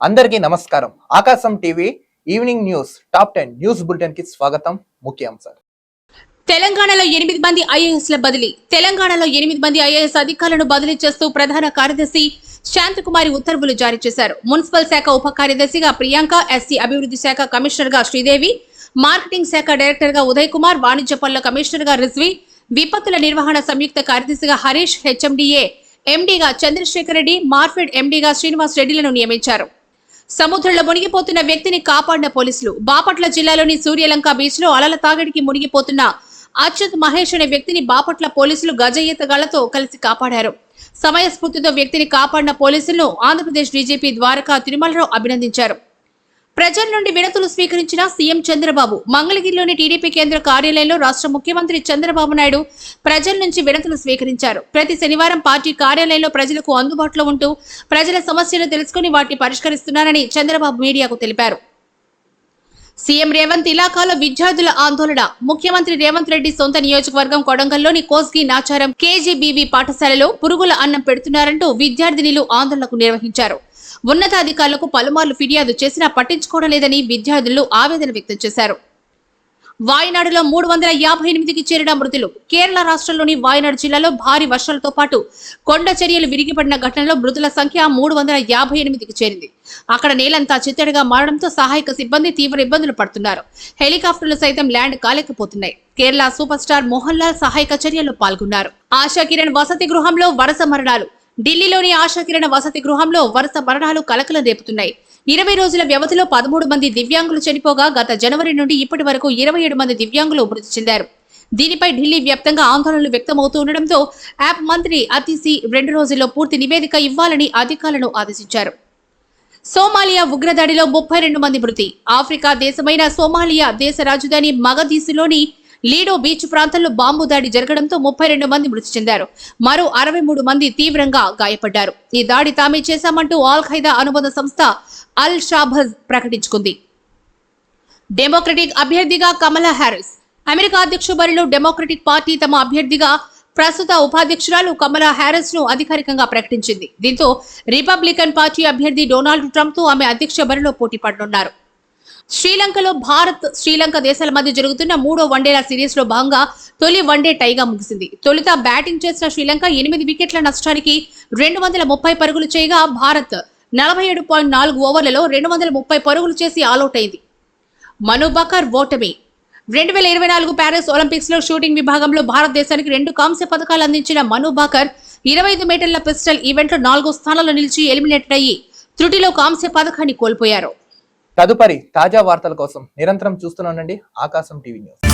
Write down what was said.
అందరికీ నమస్కారం. Aakasam TV evening news top ten news బులెటిన్కి స్వాగతం ముఖ్యాంశాలు తెలంగాణలో ఎనిమిది మంది ఐఏఎస్ల బదిలీ. తెలంగాణలో ఎనిమిది మంది ఐఏఎస్ అధికారులను బదిలీ చేస్తూ ప్రధాన కార్యదర్శి శాంతకుమారి ఉత్తర్వులు జారీ చేశారు. మున్సిపల్ శాఖ ఉప కార్యదర్శిగా ప్రియాంక ఎస్సీ అభివృద్ధి శాఖ కమిషనర్గా శ్రీదేవి మార్కెటింగ్ శాఖ డైరెక్టర్గా ఉదయ్ కుమార్ వాణిజ్య పనుల కమిషనర్గా రిజ్వి విపత్తుల నిర్వహణ సంయుక్త కార్యదర్శిగా హరీష్ హెచ్ఎండిఏ ఎండీగా చంద్రశేఖర్ రెడ్డి మార్ఫెడ్ ఎండీగా శ్రీనివాస్ రెడ్డిలను నియమించారు. సముద్రంలో మునిగిపోతున్న వ్యక్తిని కాపాడిన పోలీసులు. బాపట్ల జిల్లాలోని సూర్యలంక బీచ్లో అలల తాగడికి మునిగిపోతున్న అచ్యుత్ మహేష్ అనే వ్యక్తిని బాపట్ల పోలీసులు గజ ఈతగాళ్ళతో కలిసి కాపాడారు. సమయస్ఫూర్తితో వ్యక్తిని కాపాడిన పోలీసులను ఆంధ్రప్రదేశ్ డీజీపీ ద్వారకా తిరుమలరావు అభినందించారు. ప్రజల నుండి వినతులు స్వీకరించిన సీఎం చంద్రబాబు. మంగళగిరిలోని టీడీపీ కేంద్ర కార్యాలయంలో రాష్ట్ర ముఖ్యమంత్రి చంద్రబాబు నాయుడు ప్రజల నుంచి వినతులు స్వీకరించారు. ప్రతి శనివారం పార్టీ కార్యాలయంలో ప్రజలకు అందుబాటులో ఉంటూ ప్రజల సమస్యలు తెలుసుకుని వాటిని పరిష్కరిస్తున్నారని చంద్రబాబు మీడియాకు తెలిపారు. సీఎం రేవంత్ ఇలాకాలో విద్యార్థుల ఆందోళన. ముఖ్యమంత్రి రేవంత్ రెడ్డి సొంత నియోజకవర్గం కొడంగల్లోని కోస్గి నాచారం కేజీబీవీ పాఠశాలలో పురుగుల అన్నం పెడుతున్నారంటూ విద్యార్థినిలు ఆందోళనకు నిర్వహించారు. ఉన్నతాధికారులకు పలుమార్లు ఫిర్యాదు చేసినా పట్టించుకోవడం లేదని విద్యార్థులు ఆవేదన వ్యక్తం చేశారు. వాయనాడులో మూడు వందల యాభై ఎనిమిదికి చేరిన మృతులు. కేరళ రాష్ట్రంలోని వాయనాడు జిల్లాలో భారీ వర్షాలతో పాటు కొండ చర్యలు విరిగిపడిన ఘటనలో మృతుల సంఖ్య మూడు వందల యాభై ఎనిమిదికి చేరింది. అక్కడ నేలంతా చిత్తడిగా మారడంతో సహాయక సిబ్బంది తీవ్ర ఇబ్బందులు పడుతున్నారు. హెలికాప్టర్లు సైతం ల్యాండ్ కాలేకపోతున్నాయి. కేరళ సూపర్ స్టార్ మోహన్ లాల్ సహాయక చర్యల్లో పాల్గొన్నారు. ఆశా కిరణ్ వసతి గృహంలో వరుస మరణాలు. ఢిల్లీలోని ఆశాకిరణ వసతి గృహంలో వరుస మరణాలు కలకలం రేపుతున్నాయి. ఇరవై రోజుల వ్యవధిలో పదమూడు మంది దివ్యాంగులు చనిపోగా గత జనవరి నుండి ఇప్పటి వరకు ఇరవై ఏడు మంది దివ్యాంగులు మృతి చెందారు. దీనిపై ఢిల్లీ వ్యాప్తంగా ఆందోళనలు వ్యక్తమవుతూ ఉండడంతో యాప్ మంత్రి అతిసి రెండు రోజుల్లో పూర్తి నివేదిక ఇవ్వాలని అధికారులను ఆదేశించారు. సోమాలియా ఉగ్రదాడిలో ముప్పై రెండు మంది మృతి. ఆఫ్రికా దేశమైన సోమాలియా దేశ రాజధాని మగదీసులోని లీడో బీచ్ ప్రాంతంలో బాంబు దాడి జరగడంతో ముప్పై రెండు మంది మృతి చెందారు. మరో అరవై మూడు మంది తీవ్రంగా గాయపడ్డారు. ఈ దాడి తామే చేశామంటూ ఆల్ ఖైదా అనుబంధ సంస్థ అల్ షాబజ్ ప్రకటించుకుంది. డెమోక్రటిక్ అభ్యర్థిగా కమలా హ్యారిస్ అమెరికా అధ్యక్ష బరిలో డెమోక్రటిక్ పార్టీ తమ అభ్యర్థిగా ప్రస్తుత ఉపాధ్యక్షురాలు కమలా హ్యారిస్ను అధికారికంగా ప్రకటించింది. దీంతో రిపబ్లికన్ పార్టీ అభ్యర్థి డొనాల్డ్ ట్రంప్తో ఆమె అధ్యక్ష బరిలో పోటీ పడనున్నారు. శ్రీలంకలో భారత్ శ్రీలంక దేశాల మధ్య జరుగుతున్న మూడో వన్డేల సిరీస్లో భాగంగా తొలి వన్డే టైగా ముగిసింది. తొలుత బ్యాటింగ్ చేసిన శ్రీలంక ఎనిమిది వికెట్ల నష్టానికి రెండు వందల ముప్పై పరుగులు చేయగా భారత్ నలభై ఏడు పాయింట్ నాలుగు ఓవర్లలో రెండు వందల ముప్పై పరుగులు చేసి ఆలౌట్ అయింది. మనుబకర్ ఓటమి. రెండు వేల ఇరవై నాలుగు ప్యారిస్ ఒలింపిక్స్లో షూటింగ్ విభాగంలో భారతదేశానికి రెండు కాంస్య పథకాలు అందించిన మను బాకర్ ఇరవై ఐదు మీటర్ల పిస్టల్ ఈవెంట్లో నాలుగో స్థానంలో నిలిచి ఎలిమినేట్ అయ్యి త్రుటిలో కాంస్య పథకాన్ని కోల్పోయారు. తదుపరి తాజా వార్తల కోసం నిరంతరం చూస్తూనే ఉండండి. ఆకాశం టీవీ న్యూస్.